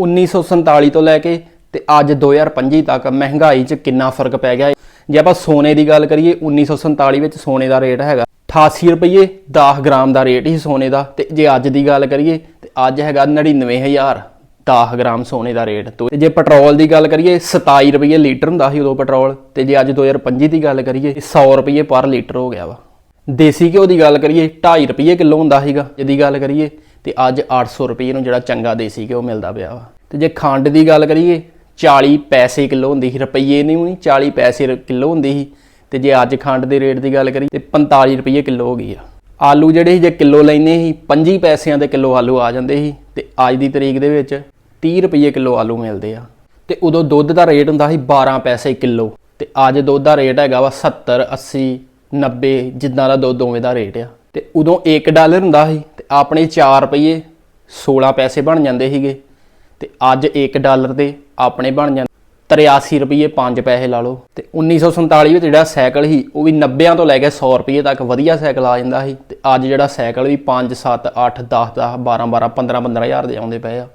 1947 ਤੋਂ ਲੈ ਕੇ ਤੇ ਅੱਜ 2025 ਤੱਕ ਮਹਿੰਗਾਈ 'ਚ ਕਿੰਨਾ ਫ਼ਰਕ ਪੈ ਗਿਆ ਜੇ ਆਪਾਂ ਸੋਨੇ ਦੀ ਗੱਲ ਕਰੀਏ 1947 ਵਿੱਚ ਸੋਨੇ ਦਾ ਰੇਟ ਹੈਗਾ। 88 ਰੁਪਏ 10 ਗ੍ਰਾਮ ਦਾ ਰੇਟ ਹੀ ਸੋਨੇ ਦਾ। ਤੇ ਜੇ ਅੱਜ ਦੀ ਗੱਲ ਕਰੀਏ, ਤੇ ਅੱਜ ਹੈਗਾ 99000 10 ਗ੍ਰਾਮ ਸੋਨੇ ਦਾ ਰੇਟ। ਤੇ ਜੇ ਪੈਟਰੋਲ ਦੀ ਗੱਲ ਕਰੀਏ 27 ਰੁਪਏ ਲੀਟਰ ਹੁੰਦਾ ਸੀ ਉਦੋਂ ਪੈਟਰੋਲ। ਤੇ ਜੇ ਅੱਜ 2025 ਦੀ ਗੱਲ ਕਰੀਏ 100 ਰੁਪਏ ਪਰ ਲੀਟਰ ਹੋ ਗਿਆ ਵਾ। ਦੇਸੀ ਘਿਓ ਦੀ ਗੱਲ ਕਰੀਏ 2.5 ਰੁਪਏ ਕਿਲੋ ਹੁੰਦਾ ਸੀਗਾ। ਜਿਹਦੀ ਗੱਲ ਕਰੀਏ ਤੇ ਅੱਜ 800 ਰੁਪਏ ਨੂੰ ਜਿਹੜਾ ਚੰਗਾ ਦੇਸੀ ਘਿਓ ਮਿਲਦਾ ਪਿਆ ਵਾ। ਤੇ ਜੇ ਖੰਡ ਦੀ ਗੱਲ ਕਰੀਏ 40 ਪੈਸੇ ਕਿਲੋ ਹੁੰਦੀ ਸੀ, ਰੁਪਈਏ ਨਹੀਂ ਹੋਣੀ 40 ਪੈਸੇ ਰ- ਕਿਲੋ ਹੁੰਦੀ ਸੀ। ਤੇ ਜੇ ਅੱਜ ਖੰਡ ਦੇ ਰੇਟ ਦੀ ਗੱਲ ਕਰੀਏ, ਤੇ 45 ਰੁਪਏ ਕਿਲੋ ਹੋ ਗਈ ਆ। ਆਲੂ ਜਿਹੜੇ ਸੀ, ਜੇ ਕਿਲੋ ਲੈਨੇ ਸੀ 25 ਪੈਸਿਆਂ ਦੇ ਕਿਲੋ ਆਲੂ ਆ ਜਾਂਦੇ ਸੀ। ਤੇ ਅੱਜ ਦੀ ਤਰੀਕ ਦੇ ਵਿੱਚ 30 ਰੁਪਏ ਕਿਲੋ ਆਲੂ ਮਿਲਦੇ ਆ। ਤੇ ਉਦੋਂ ਦੁੱਧ ਦਾ ਰੇਟ ਹੁੰਦਾ ਸੀ 12 ਪੈਸੇ ਕਿਲੋ। ਤੇ ਅੱਜ ਦੁੱਧ ਦਾ ਰੇਟ ਹੈਗਾ ਵਾ 70 80 90 ਜਿੱਦਾਂ ਦਾ ਦੁੱਧ ਉਵੇਂ ਦਾ ਰੇਟ ਆ। ਤੇ ਉਦੋਂ 1 ਡਾਲਰ ਹੁੰਦਾ ਸੀ ਆਪਣੇ 4 ਰੁਪਏ 16 ਪੈਸੇ ਬਣ ਜਾਂਦੇ ਸੀਗੇ ਤੇ ਅੱਜ 1 ਡਾਲਰ 'ਤੇ ਆਪਣੇ ਬਣ ਜਾਂਦੇ। 83 ਰੁਪਏ 5 ਪੈਸੇ ਲਾ ਲਓ ਤੇ 1947 ਵਿੱਚ ਜਿਹੜਾ ਸਾਈਕਲ ਸੀ, ਉਹ ਵੀ 90 ਤੋਂ ਲੈ ਕੇ 100 ਰੁਪਏ ਤੱਕ ਵਧੀਆ ਸਾਈਕਲ ਆ ਜਾਂਦਾ ਸੀ ਤੇ ਅੱਜ ਜਿਹੜਾ ਸਾਈਕਲ ਵੀ 5 7 8 10 10 12 12 15 15 ਹਜ਼ਾਰ ਦੇ ਆਉਂਦੇ ਪਏ ਆ।